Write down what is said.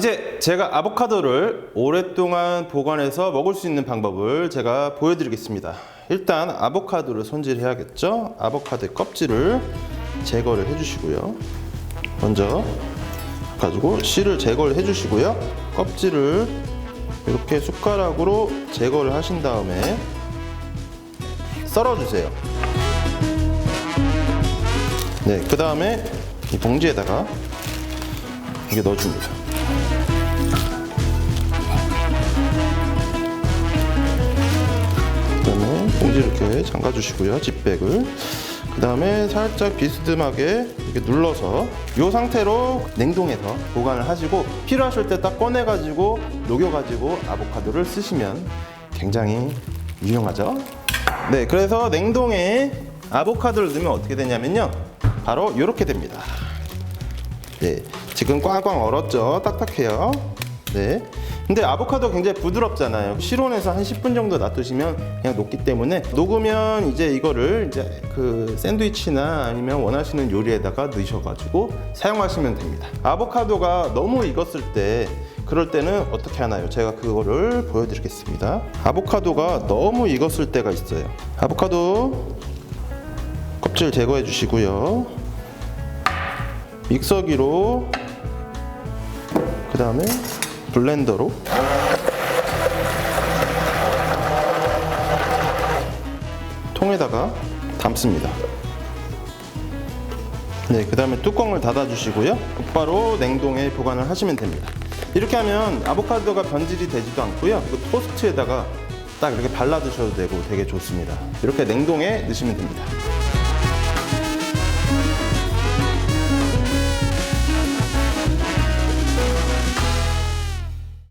제가 아보카도를 오랫동안 보관해서 먹을 수 있는 방법을 제가 보여드리겠습니다. 일단 아보카도를 손질해야겠죠? 아보카도의 껍질을 제거를 해주시고요. 먼저 가지고 씨를 제거를 해주시고요. 껍질을 이렇게 숟가락으로 제거를 하신 다음에 썰어주세요. 네, 그 다음에 이 봉지에다가 이게 넣어줍니다. 잠가 주시고요. 집백을. 그 다음에 살짝 비스듬하게 이렇게 눌러서 이 상태로 냉동해서 보관을 하시고 필요하실 때 딱 꺼내 가지고 녹여 가지고 아보카도를 쓰시면 굉장히 유용하죠. 네, 그래서 냉동에 아보카도를 넣으면 어떻게 되냐면요. 바로 이렇게 됩니다. 네, 지금 꽝꽝 얼었죠. 딱딱해요. 네. 근데 아보카도 굉장히 부드럽잖아요. 실온에서 한 10분 정도 놔두시면 그냥 녹기 때문에 녹으면 이제 이거를 이제 그 샌드위치나 아니면 원하시는 요리에다가 넣으셔가지고 사용하시면 됩니다. 아보카도가 너무 익었을 때 그럴 때는 어떻게 하나요? 제가 그거를 보여드리겠습니다. 아보카도가 너무 익었을 때가 있어요. 아보카도 껍질 제거해 주시고요. 믹서기로 그 다음에 블렌더로 통에다가 담습니다. 네, 그 다음에 뚜껑을 닫아주시고요. 곧바로 냉동에 보관을 하시면 됩니다. 이렇게 하면 아보카도가 변질이 되지도 않고요. 그 토스트에다가 딱 이렇게 발라 드셔도 되고 되게 좋습니다. 이렇게 냉동에 넣으시면 됩니다.